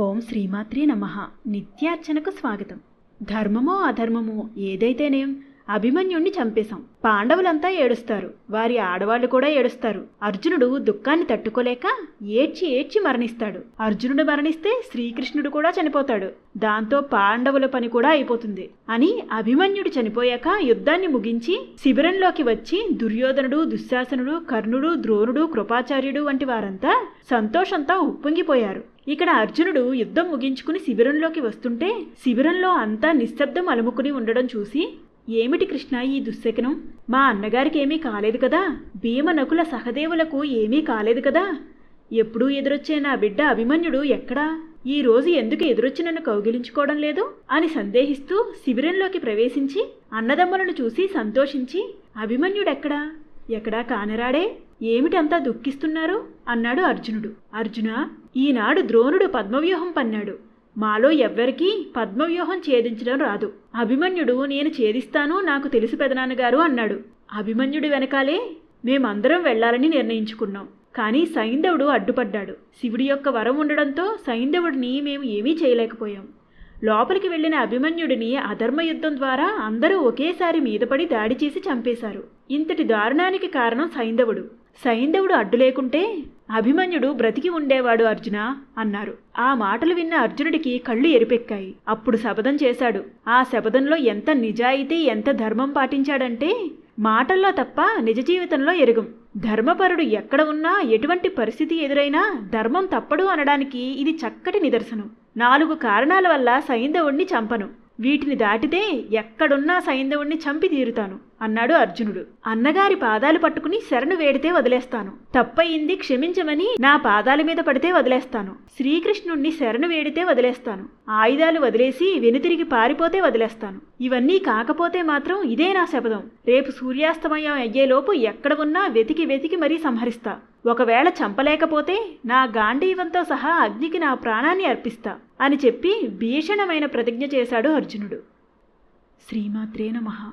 ఓం శ్రీమాత్రే నమ. నిత్యార్చనకు స్వాగతం. ధర్మమో అధర్మమో ఏదైతేనేం? అభిమన్యుణ్ణి చంపేశాం. పాండవులంతా ఏడుస్తారు. వారి ఆడవాళ్ళు కూడా ఏడుస్తారు. అర్జునుడు దుఃఖాన్ని తట్టుకోలేక ఏడ్చి ఏడ్చి మరణిస్తాడు. అర్జునుడు మరణిస్తే శ్రీకృష్ణుడు కూడా చనిపోతాడు. దాంతో పాండవుల పని కూడా అయిపోతుంది. అని అభిమన్యుడు చనిపోయాక యుద్ధాన్ని ముగించి శిబిరంలోకి వచ్చి దుర్యోధనుడు దుశ్శాసనుడు కర్ణుడు ద్రోణుడు కృపాచార్యుడు వంటి వారంతా సంతోషంతో ఉప్పొంగిపోయారు. ఇక్కడ అర్జునుడు యుద్ధం ముగించుకుని శిబిరంలోకి వస్తుంటే శిబిరంలో అంతా నిశ్శబ్దం అలుముకుని ఉండడం చూసి ఏమిటి కృష్ణ ఈ దుశ్శకనం మా అన్నగారికి ఏమీ కాలేదు కదా? భీమ నకుల సహదేవులకు ఏమీ కాలేదు కదా? ఎప్పుడూ ఎదురొచ్చే నా బిడ్డ అభిమన్యుడు ఎక్కడా? ఈ రోజు ఎందుకు ఎదురొచ్చి నన్ను కౌగిలించుకోవడం లేదు? అని సందేహిస్తూ శిబిరంలోకి ప్రవేశించి అన్నదమ్ములను చూసి సంతోషించి అభిమన్యుడెక్కడా? ఎక్కడా కానరాడే? ఏమిటంతా దుఃఖిస్తున్నారు? అన్నాడు అర్జునుడు. అర్జున ఈనాడు ద్రోణుడు పద్మవ్యూహం పన్నాడు. మాలో ఎవ్వరికీ పద్మవ్యూహం ఛేదించడం రాదు. అభిమన్యుడు నేను ఛేదిస్తాను నాకు తెలుసు పెదనాన్నగారు అన్నాడు. అభిమన్యుడి వెనకాలే మేమందరం వెళ్ళాలని నిర్ణయించుకున్నాం. కానీ సైంధవుడు అడ్డుపడ్డాడు. శివుడి యొక్క వరం ఉండడంతో సైంధవుడిని మేము ఏమీ చేయలేకపోయాం. లోపలికి వెళ్ళిన అభిమన్యుడిని అధర్మ యుద్ధం ద్వారా అందరూ ఒకేసారి మీదపడి దాడి చేసి చంపేశారు. ఇంతటి దారుణానికి కారణం సైంధవుడు. సైంధవుడు అడ్డు లేకుంటే అభిమన్యుడు బ్రతికి ఉండేవాడు అర్జున అన్నారు. ఆ మాటలు విన్న అర్జునుడికి కళ్ళు ఎరిపెక్కాయి. అప్పుడు శపథం చేశాడు. ఆ శపథంలో ఎంత నిజాయితీ ఎంత ధర్మం పాటించాడంటే మాటల్లో తప్ప నిజ జీవితంలో ఎరుగం. ధర్మపరుడు ఎక్కడ ఉన్నా ఎటువంటి పరిస్థితి ఎదురైనా ధర్మం తప్పడు అనడానికి ఇది చక్కటి నిదర్శనం. నాలుగు కారణాల వల్ల సైంధవుణ్ణి చంపను. వీటిని దాటితే ఎక్కడున్నా సైంధవుణ్ణి చంపి తీరుతాను అన్నాడు అర్జునుడు. అన్నగారి పాదాలు పట్టుకుని శరణు వేడితే వదిలేస్తాను. తప్పయింది క్షమించమని నా పాదాల మీద పడితే వదిలేస్తాను. శ్రీకృష్ణుణ్ణి శరణు వేడితే వదిలేస్తాను. ఆయుధాలు వదిలేసి వెనుతిరిగి పారిపోతే వదిలేస్తాను. ఇవన్నీ కాకపోతే మాత్రం ఇదే నా శపథం. రేపు సూర్యాస్తమయం అయ్యేలోపు ఎక్కడ ఉన్నా వెతికి వెతికి మరీ సంహరిస్తా. ఒకవేళ చంపలేకపోతే నా గాంధీవంతో సహా అగ్నికి నా ప్రాణాన్ని అర్పిస్తా అని చెప్పి భీషణమైన ప్రతిజ్ఞ చేశాడు అర్జునుడు. శ్రీమాత్రే నమః.